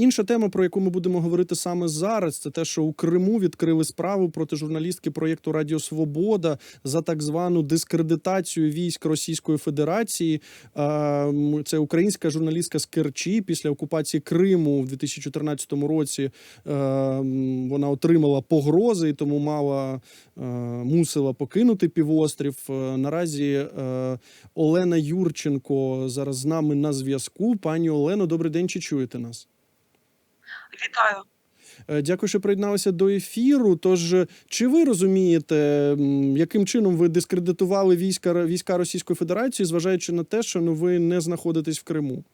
інша тема, про яку ми будемо говорити саме зараз, це те, що у Криму відкрили справу проти журналістки проєкту Радіо Свобода за так звану дискредитацію військ Російської Федерації. Це українська журналістка з Керчі після окупації Криму в 2014 році. Вона отримала погрози і тому мала мусила покинути півострів. Наразі Олена Юрченко зараз з нами на зв'язку. Пані Олено, добрий день. Чи чуєте нас? Вітаю. Е, Дякую, що приєдналися до ефіру. Тож, е, чи ви розумієте, яким чином ви дискредитували війська війська Російської Федерації, зважаючи на те, що ну ви не знаходитесь в Криму?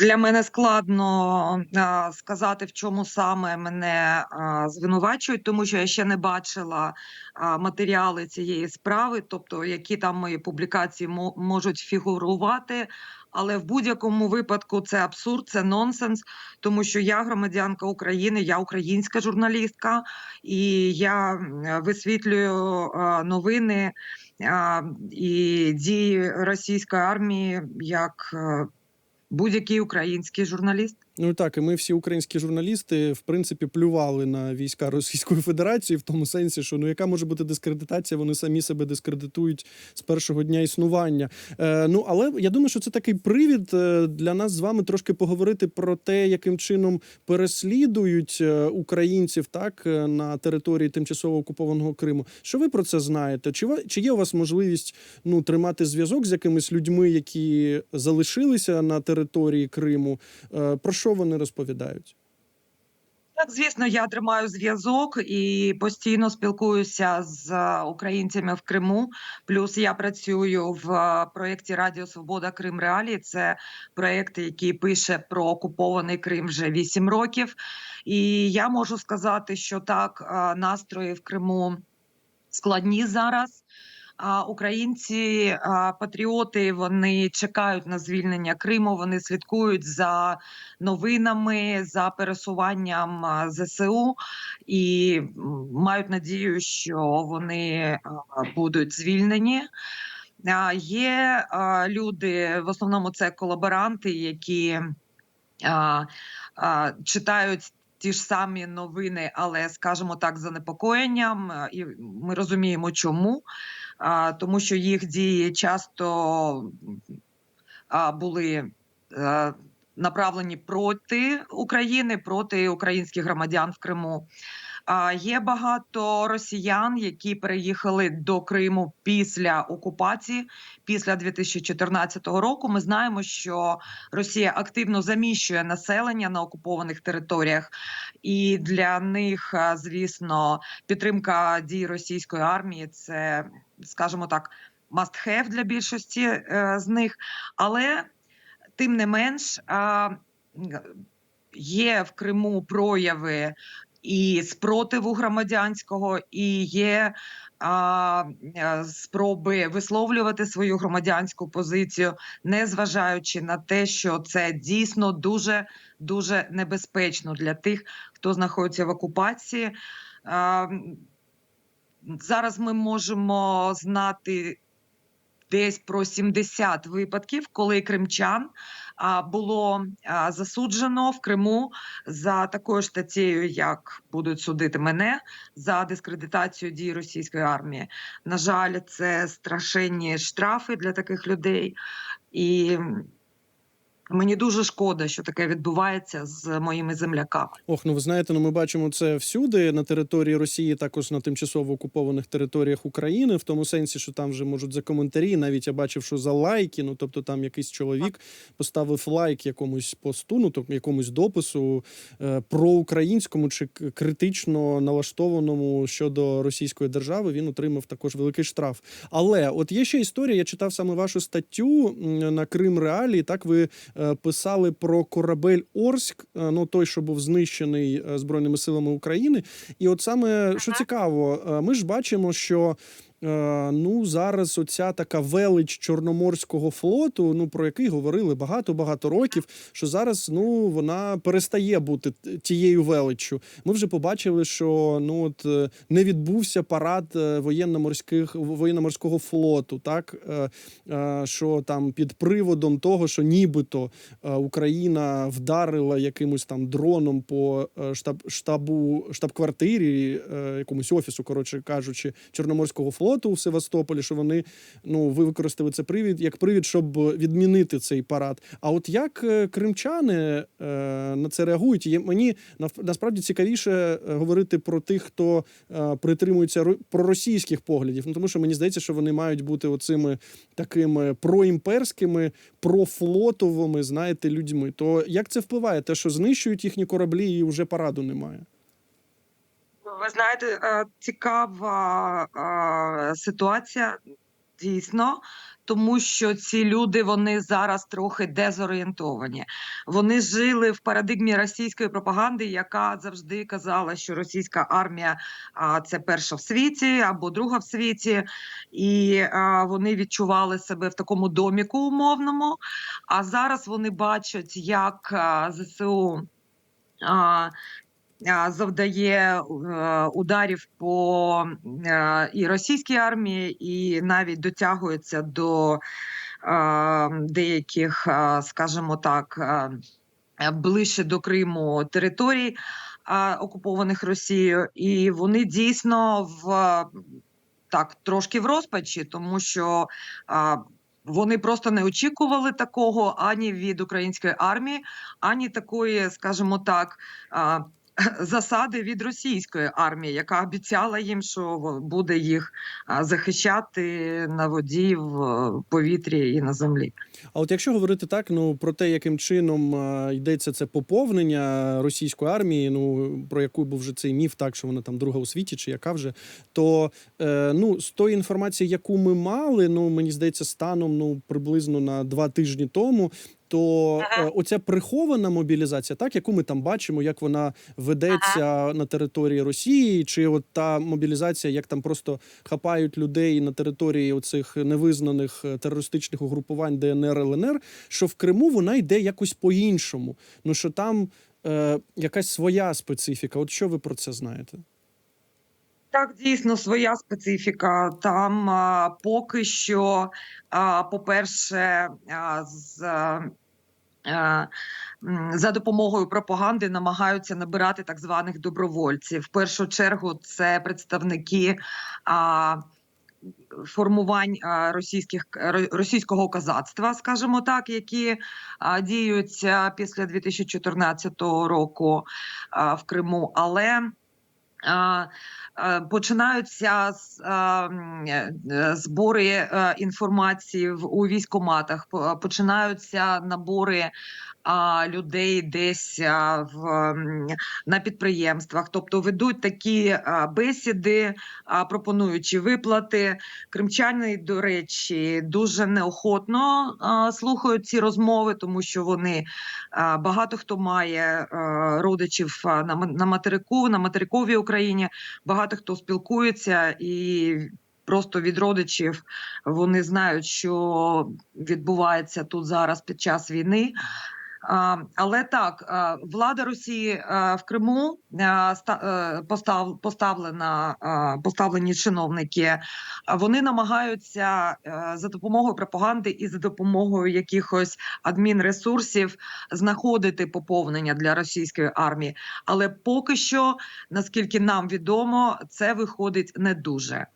Для мене складно а, сказати, в чому саме мене а, звинувачують, тому що я ще не бачила а, матеріали цієї справи, тобто які там мої публікації мо- можуть фігурувати. Але в будь-якому випадку це абсурд, це нонсенс, тому що я громадянка України, я українська журналістка, і я висвітлюю а, новини а, і дії російської армії як е, будь-який український журналіст. Ну так, і ми всі українські журналісти в принципі плювали на війська Російської Федерації в тому сенсі, що ну яка може бути дискредитація, вони самі себе дискредитують з першого дня існування. Е, ну але я думаю, що це такий привід е, для нас з вами трошки поговорити про те, яким чином переслідують е, українців так е, на території тимчасово окупованого Криму. Що ви про це знаєте? Чи чи є у вас можливість ну тримати зв'язок з якимись людьми, які залишилися на території Криму? Е, Про що вони розповідають? Так, звісно, я тримаю зв'язок і постійно спілкуюся з е, українцями в Криму. Плюс я працюю в е, проєкті Радіо Свобода Крим Реалії. Це проєкт, який пише про окупований Крим вже 8 років. І я можу сказати, що так, е, настрої в Криму складні зараз. А українці, патріоти, вони чекають на звільнення Криму. Вони слідкують за новинами, за пересуванням ЗСУ і мають надію, що вони будуть звільнені. Є люди, в основному це колаборанти, які читають. Ті ж самі новини, але скажімо так, занепокоєнням, і ми розуміємо, чому тому що їх дії часто були е, направлені проти України, проти українських громадян в Криму. Є багато росіян, які переїхали до Криму після окупації, після 2014 року. Ми знаємо, що Росія активно заміщує населення на окупованих територіях, і для них, звісно, підтримка дій російської армії це скажімо так, must have для більшості е, з них. Але тим не менш є в Криму прояви і спротиву громадянського, і є а, е, спроби висловлювати свою громадянську позицію, не зважаючи на те, що це дійсно дуже дуже небезпечно для тих, хто знаходиться в окупації. Зараз ми можемо знати десь про 70 випадків, коли кримчан було засуджено в Криму за такою ж статтєю, як будуть судити мене за дискредитацію дій російської армії. На жаль, це страшенні штрафи для таких людей, і мені дуже шкода, що таке відбувається з моїми земляками. Ох, ну ви знаєте, ну ми бачимо це всюди на території Росії, також на тимчасово окупованих територіях України, в тому сенсі, що там вже можуть за коментарі. Навіть я бачив, що за лайки. Ну тобто, там якийсь чоловік поставив лайк якомусь посту, ну тобто якомусь допису е, проукраїнському чи критично налаштованому щодо російської держави. Він отримав також великий штраф. Але от є ще історія. Я читав саме вашу статтю на Крим Реалії. Так ви писали про корабель Орськ, е, ну той, що був знищений е, збройними силами України. І от саме що цікаво, е, ми ж бачимо, що. Е, ну зараз оця така велич Чорноморського флоту, ну про який говорили багато багато років, що зараз ну вона перестає бути тією величчю. Ми вже побачили, що ну от е, не відбувся парад е, воєнно-морських воєнно-морського флоту, так що там під приводом того, що нібито Україна вдарила якимось там дроном по штаб штабу штаб-квартирі, якомусь офісу, коротше кажучи, Чорноморського флоту у Севастополі, що вони ну ви використали це привід як привід, щоб відмінити цей парад. А от як е, кримчани е, на це реагують? І мені насправді цікавіше е, говорити про тих, хто е, притримується ро- проросійських поглядів. Ну тому що мені здається, що вони мають бути оцими такими проімперськими, профлотовими, знаєте, людьми. То як це впливає? Те, що знищують їхні кораблі, і вже параду немає. Ви знаєте, е, цікава е, ситуація дійсно, тому що ці люди вони зараз трохи дезорієнтовані. Вони жили в парадигмі російської пропаганди, яка завжди казала, що російська армія це перша в світі або друга в світі, і а, вони відчували себе в такому доміку умовному. А зараз вони бачать, як ЗСУ. Завдає е, ударів по е, і російській армії, і навіть дотягується до е, деяких, скажімо так, ближче до Криму територій окупованих Росією, і вони дійсно в так трошки в розпачі, тому що. вони просто не очікували такого ані від української армії, ані такої, скажімо так, засади від російської армії, яка обіцяла їм, що буде їх захищати на воді, в е, повітрі і на землі. А от якщо говорити так, ну про те, яким чином йдеться це поповнення російської армії, ну про яку був вже цей міф, так що вона там друга у світі, чи яка вже, то е, ну з тої інформації, яку ми мали, ну мені здається, станом ну приблизно на два тижні тому. То Ага. е, оця прихована мобілізація, так яку ми там бачимо, як вона ведеться на території Росії, чи от та мобілізація, як там просто хапають людей на території оцих невизнаних е, терористичних угрупувань ДНР ЛНР, що в Криму вона йде якось по-іншому. Ну що там е, якась своя специфіка. От що ви про це знаєте? Так, дійсно, своя специфіка. Там а, поки що, а, по-перше, а, з. а, За допомогою пропаганди намагаються набирати так званих добровольців. В першу чергу це представники формувань російських російського козацтва, скажімо так, які а, діють після 2014 року в Криму. Але е, починаються е, збори е, інформації у військоматах, по- починаються набори людей десь а, в, на підприємствах, тобто ведуть такі а, бесіди, а, пропонуючи виплати. Кримчани, до речі, дуже неохотно а, слухають ці розмови, тому що вони а, багато хто має родичів на материку, на материковій Україні. Багато хто спілкується і просто від родичів вони знають, що відбувається тут зараз під час війни. Але так, влада Росії в Криму е, постав, поставлена, поставлені чиновники, вони намагаються е, за допомогою пропаганди і за допомогою якихось адмінресурсів знаходити поповнення для російської армії. Але поки що, наскільки нам відомо, це виходить не дуже.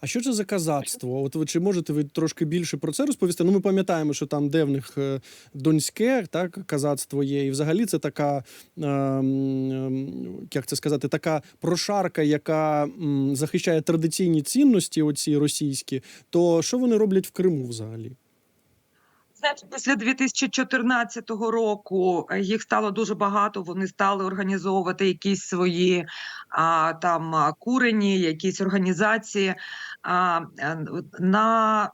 А що це за казацтво? От ви чи можете ви трошки більше про це розповісти? Ну, ми пам'ятаємо, що там де в них е, донське так казацтво є, і взагалі це така, ем, як це сказати, така прошарка, яка м, захищає традиційні цінності, оці російські. То що вони роблять в Криму взагалі? Після 2014 року е, їх стало дуже багато. Вони стали організовувати якісь свої а, там курені, якісь організації. А, е, на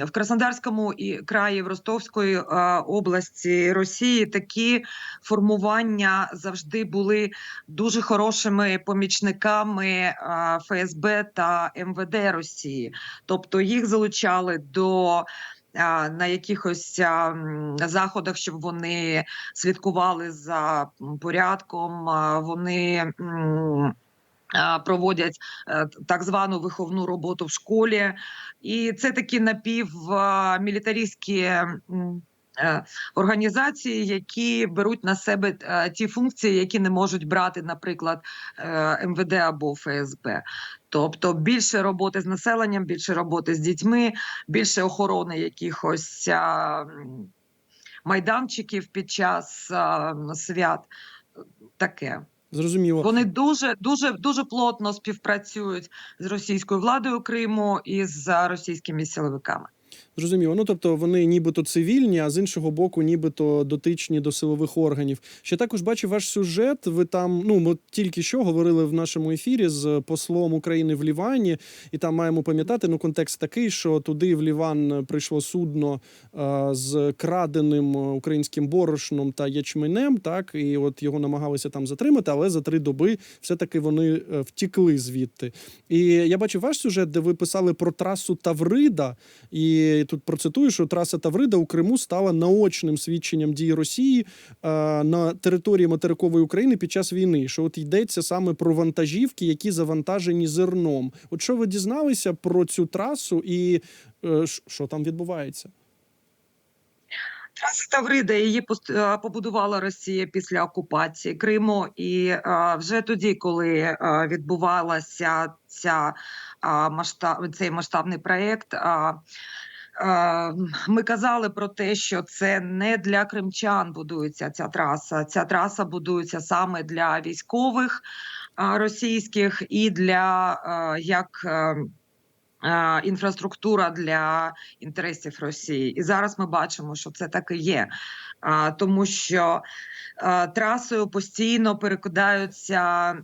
в Краснодарському і краї в Ростовської а, області Росії такі формування завжди були дуже хорошими помічниками а, ФСБ та МВД Росії, тобто їх залучали до на якихось заходах, щоб вони слідкували за порядком. Вони проводять е, так звану виховну роботу в школі, і це такі напівмілітаристські е, організації, які беруть на себе е, ті функції, які не можуть брати, наприклад, МВД або ФСБ. Тобто більше роботи з населенням, більше роботи з дітьми, більше охорони якихось а, майданчиків під час а, свят. Таке. Зрозуміло. Вони дуже дуже дуже плотно співпрацюють з російською владою Криму і з російськими силовиками. Зрозуміло. Ну тобто вони нібито цивільні, а з іншого боку, нібито дотичні до силових органів. Ще також бачив ваш сюжет. Ви там, ну ми тільки що говорили в нашому ефірі з послом України в Лівані, і там маємо пам'ятати. Ну, контекст такий, що туди в Ліван прийшло судно е, з краденим українським борошном та ячменем. Так, і от його намагалися там затримати, але за три доби все-таки вони е, втікли звідти. І я бачив ваш сюжет, де ви писали про трасу Таврида. І тут процитую, що траса Таврида у Криму стала наочним свідченням дій Росії е, на території материкової України під час війни. Що от йдеться саме про вантажівки, які завантажені зерном. От що ви дізналися про цю трасу і е, що там відбувається? Траса Таврида її е, побудувала Росія після окупації Криму, і вже тоді, коли відбувалася ця масштаб, цей масштабний проєкт. А, е, Ми казали про те, що це не для кримчан будується ця траса. Ця траса будується саме для військових російських і для е, як е, е, інфраструктура для інтересів Росії. І зараз ми бачимо, що це так і є, А, тому що е, трасою постійно перекидаються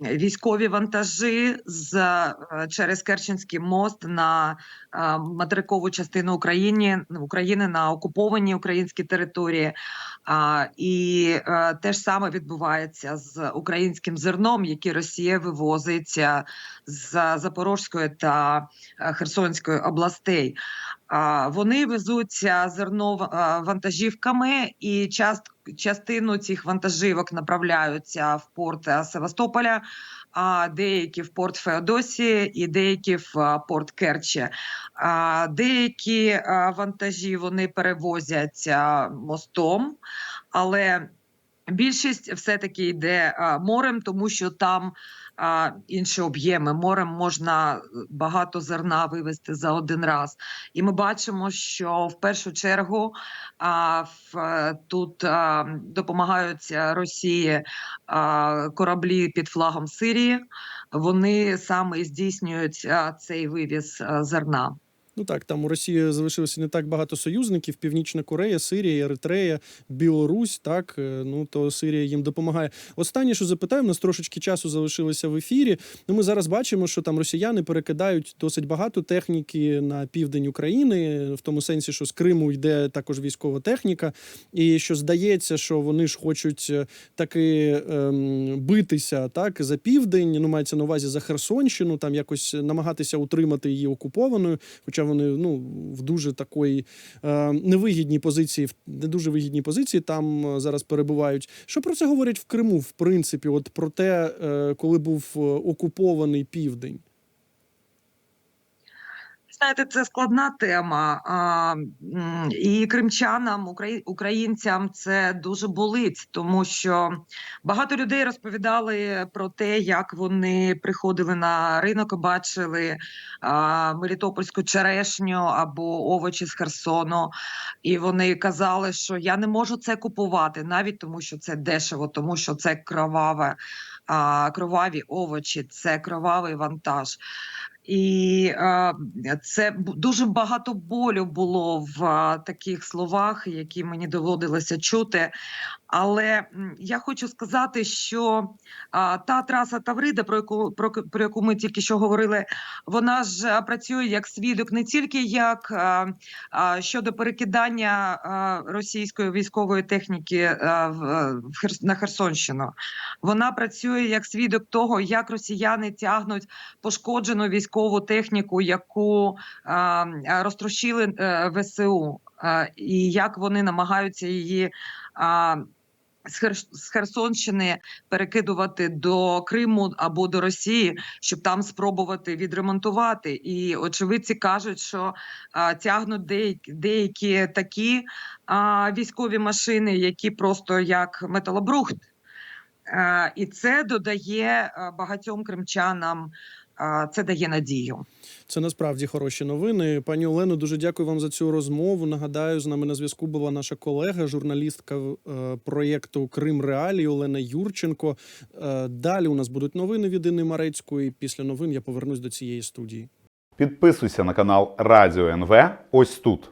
військові вантажі з е, через Керченський мост на е, материкову частину України України на окуповані українські території. І е, те ж саме відбувається з українським зерном, яке Росія вивозить е, з Запорізької та е, Херсонської областей. Вони везуть е, зерно е, вантажівками, і част, частину цих вантажівок направляються в порт е, Севастополя, а деякі в порт Феодосії і деякі в е, порт Керчі. Деякі е, вантажі вони перевозять е, мостом, але більшість все-таки йде морем, тому що там а, інші об'єми. Морем можна е, багато зерна вивезти за один раз. І ми бачимо, що в першу чергу а, в, е, тут а, допомагають е, Росії а, кораблі під флагом Сирії. Вони саме здійснюють а, цей вивіз а, зерна. Ну так, там у Росії залишилося не так багато союзників: Північна Корея, Сирія, Еритрея, Білорусь. Так е, ну то Сирія їм допомагає. Останнє, що запитаю, у нас трошечки часу залишилося в ефірі. Ну, ми зараз бачимо, що там росіяни перекидають досить багато техніки на південь України, в тому сенсі, що з Криму йде також військова техніка, і що здається, що вони ж хочуть е, таки ем, битися так за південь. Ну мається на увазі за Херсонщину, там якось намагатися утримати її окупованою. Хоча вони ну в дуже такої е, невигідній позиції, в не дуже вигідній позиції там е, зараз перебувають. Що про це говорять в Криму, в принципі, от про те, е, коли був е, окупований південь? Знаєте, це складна тема, а, і кримчанам, українцям це дуже болить, тому що багато людей розповідали про те, як вони приходили на ринок і бачили а, мелітопольську черешню або овочі з Херсону, і вони казали, що я не можу це купувати, навіть тому, що це дешево, тому що це кроваве, а, кроваві овочі, це кровавий вантаж. І е, це дуже багато болю було в е, таких словах, які мені доводилося чути. Але я хочу сказати, що та траса Таврида, про яку про, про яку ми тільки що говорили, вона ж працює як свідок не тільки як щодо перекидання російської військової техніки в, на Херсонщину. Вона працює як свідок того, як росіяни тягнуть пошкоджену військову техніку, яку розтрощили е, ВСУ, і як вони намагаються її. З Херсонщини перекидувати до Криму або до Росії, щоб там спробувати відремонтувати. І очевидці кажуть, що а, тягнуть деякі, деякі такі а, військові машини, які просто як металобрухт. А, і це додає багатьом кримчанам. Це дає надію. Це насправді хороші новини. Пані Олено, дуже дякую вам за цю розмову. Нагадаю, з нами на зв'язку була наша колега, журналістка е, проєкту Крим Реалії Олена Юрченко. Е, Далі у нас будуть новини від Інни Марецької. Після новин я повернусь до цієї студії. Підписуйся на канал Радіо НВ ось тут.